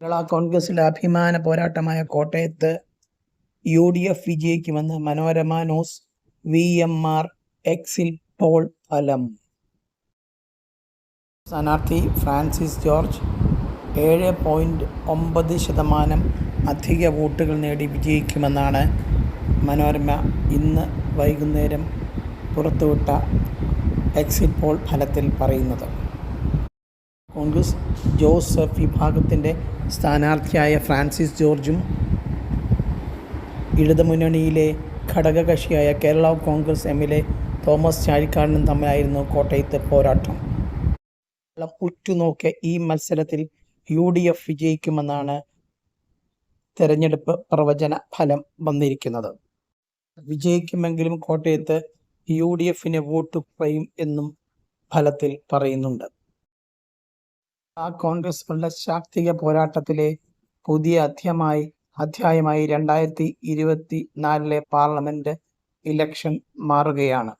കേരള കോൺഗ്രസിലെ അഭിമാന പോരാട്ടമായ കോട്ടയത്ത് U D F വിജയിക്കുമെന്ന് Manorama news V M R എക്സിൽ പോൾ ഫലം. സ്ഥാനാർത്ഥി ഫ്രാൻസിസ് ജോർജ് ഏഴ് പോയിന്റ് ഒമ്പത് ശതമാനം അധിക വോട്ടുകൾ നേടി വിജയിക്കുമെന്നാണ് മനോരമ ഇന്ന് വൈകുന്നേരം പുറത്തുവിട്ട എക്സിറ്റ് പോൾ ഫലത്തിൽ പറയുന്നത്. കോൺഗ്രസ് ജോസഫ് വിഭാഗത്തിന്റെ സ്ഥാനാർത്ഥിയായ ഫ്രാൻസിസ് ജോർജും ഇടതുമുന്നണിയിലെ ഘടകകക്ഷിയായ കേരള കോൺഗ്രസ് എമ്മിലെ തോമസ് ചാഴിക്കാടനും തമ്മിലായിരുന്നു കോട്ടയത്ത് പോരാട്ടം. ഉറ്റുനോക്കിയ ഈ മത്സരത്തിൽ യു ഡി എഫ് വിജയിക്കുമെന്നാണ് തെരഞ്ഞെടുപ്പ് പ്രവചന ഫലം വന്നിരിക്കുന്നത്. വിജയിക്കുമെങ്കിലും കോട്ടയത്ത് യു ഡി എഫിന് വോട്ട് കുറയും എന്നും ഫലത്തിൽ പറയുന്നുണ്ട്. ആ കോൺഗ്രസുകളുടെ ശാക്തിക പോരാട്ടത്തിലെ പുതിയ അധ്യയമായി അധ്യായമായി രണ്ടായിരത്തി ഇരുപത്തി നാലിലെ പാർലമെന്റ് ഇലക്ഷൻ മാറുകയാണ്.